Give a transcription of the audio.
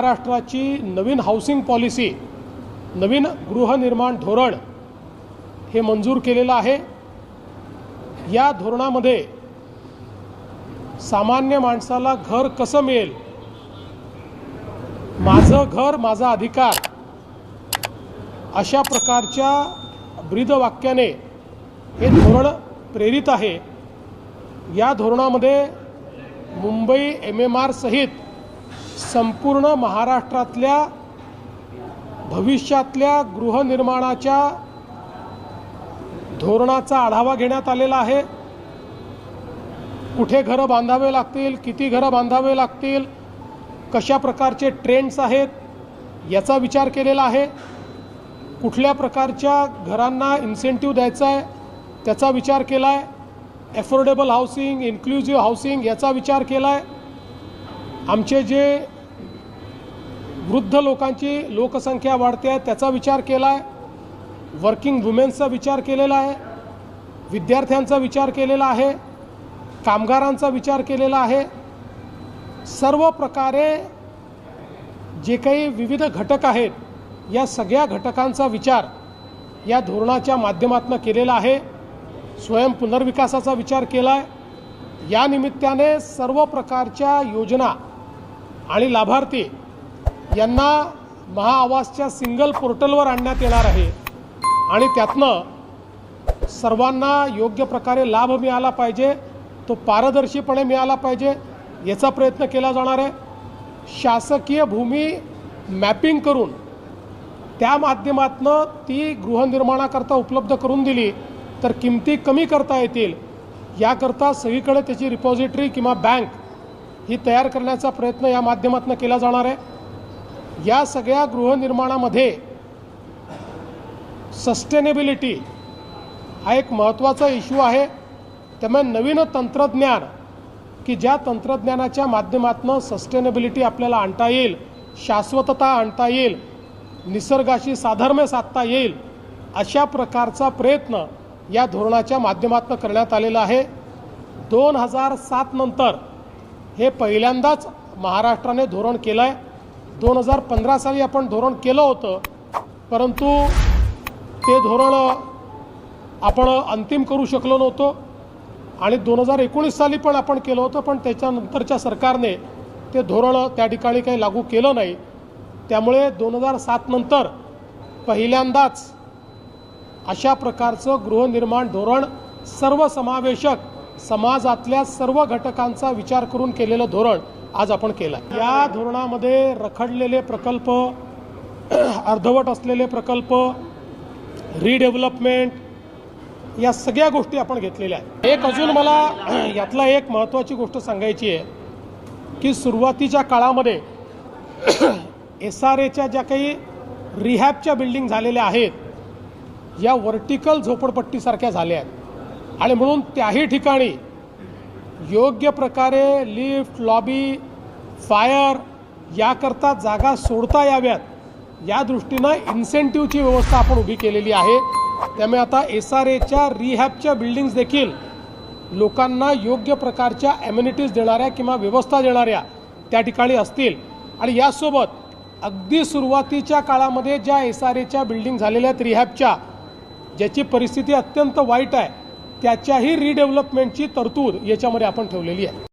महाराष्ट्राची नवीन housing policy नवीन गृहनिर्माण धोरण हे मंजूर केलेलं आहे. या धोरणामध्ये सामान्य माणसाला घर कसं मिळेल? माझं घर माझा अधिकार अशा प्रकारच्या ब्रीदवाक्याने हे धोरण प्रेरित आहे. या धोरणामध्ये मुंबई एम एम आर सहित संपूर्ण महाराष्ट्रातल्या भविष्यातल्या गृहनिर्माणाच्या धोरणाचा आढावा घेण्यात आलेला आहे. कुठे घरं बांधावे लागतील किती घरं बांधावे लागतील कशा प्रकारचे ट्रेंड्स आहेत याचा विचार केलेला आहे. कुठल्या प्रकारच्या घरांना इन्सेंटिव्ह द्यायचा आहे त्याचा विचार केला आहे ॲफोर्डेबल हाऊसिंग इन्क्लुझिव्ह हाऊसिंग याचा विचार केला आहे आमचे जे वृद्ध लोकांची लोकसंख्या वाढते आहे त्याचा विचार केला आहे वर्किंग वुमेन्सचा विचार केलेला आहे. विद्यार्थ्यांचा विचार केलेला आहे. कामगारांचा विचार केलेला आहे. सर्व प्रकारे जे काही विविध घटक आहेत या सगळ्या घटकांचा विचार या धोरणाच्या माध्यमातून केलेला आहे. स्वयं पुनर्विकासाचा विचार केला आहे या निमित्ताने सर्व प्रकारच्या योजना आणि लाभार्थी यांना महाआवासच्या सिंगल पोर्टलवर आणण्यात येणार आहे. आणि त्यातनं सर्वांना योग्य प्रकारे लाभ मिळाला पाहिजे तो पारदर्शीपणे मिळाला पाहिजे याचा प्रयत्न केला जाणार आहे. शासकीय भूमी मॅपिंग करून त्या माध्यमातनं ती गृहनिर्माणाकरता उपलब्ध करून दिली तर किमती कमी करता येतील याकरता सगळीकडे त्याची रिपॉझिटरी किंवा बँक ही तयार करण्याचा प्रयत्न या माध्यमातून केला जाणार आहे. या सगळ्या गृहनिर्माणामध्ये सस्टेनेबिलिटी हा एक महत्त्वाचा इश्यू आहे. त्यामुळे नवीन तंत्रज्ञान की ज्या तंत्रज्ञानाच्या माध्यमातून सस्टेनेबिलिटी आपल्याला आणता येईल शाश्वतता आणता येईल निसर्गाशी साधर्म्य साधता येईल अशा प्रकारचा प्रयत्न या धोरणाच्या माध्यमातून करण्यात आलेला आहे. दोन हजार सात नंतर हे पहिल्यांदाच महाराष्ट्राने धोरण केलं आहे दोन हजार पंधरा साली आपण धोरण केलं होतं परंतु ते धोरण आपण अंतिम करू शकलो नव्हतो. आणि दोन हजार एकोणीस साली पण आपण केलं होतं पण त्याच्यानंतरच्या सरकारने ते धोरण त्या ठिकाणी काही लागू केलं नाही. त्यामुळे दोन हजार सात नंतर पहिल्यांदाच अशा प्रकारचं गृहनिर्माण धोरण सर्वसमावेशक समाजातल्या सर्व घटकांचा विचार करून केलेलं धोरण आज आपण केलं या धोरणामध्ये रखडलेले प्रकल्प अर्धवट असलेले प्रकल्प रिडेव्हलपमेंट या सगळ्या गोष्टी आपण घेतलेल्या आहेत. एक अजून मला यातला एक महत्त्वाची गोष्ट सांगायची आहे की सुरुवातीच्या काळामध्ये एस आर एच्या ज्या काही रिहॅबच्या बिल्डिंग झालेल्या आहेत या वर्टिकल झोपडपट्टीसारख्या झाल्या आहेत. आणि म्हणून त्याही ठिकाणी योग्य प्रकारे लिफ्ट लॉबी फायर याकरता जागा सोडता याव्यात या दृष्टीनं इन्सेंटिव्हची व्यवस्था आपण उभी केलेली आहे. त्यामुळे आता एस आर एच्या रिहॅबच्या बिल्डिंग्स देखील लोकांना योग्य प्रकारच्या ॲम्युनिटीज देणाऱ्या किंवा व्यवस्था देणाऱ्या त्या ठिकाणी असतील. आणि यासोबत अगदी सुरुवातीच्या काळामध्ये ज्या एस आर एच्या बिल्डिंग झालेल्या आहेत रिहॅबच्या ज्याची परिस्थिती अत्यंत वाईट आहे त्याच्याही रिडेव्हलपमेंटची तरतूद याच्यामध्ये आपण ठेवलेली आहे.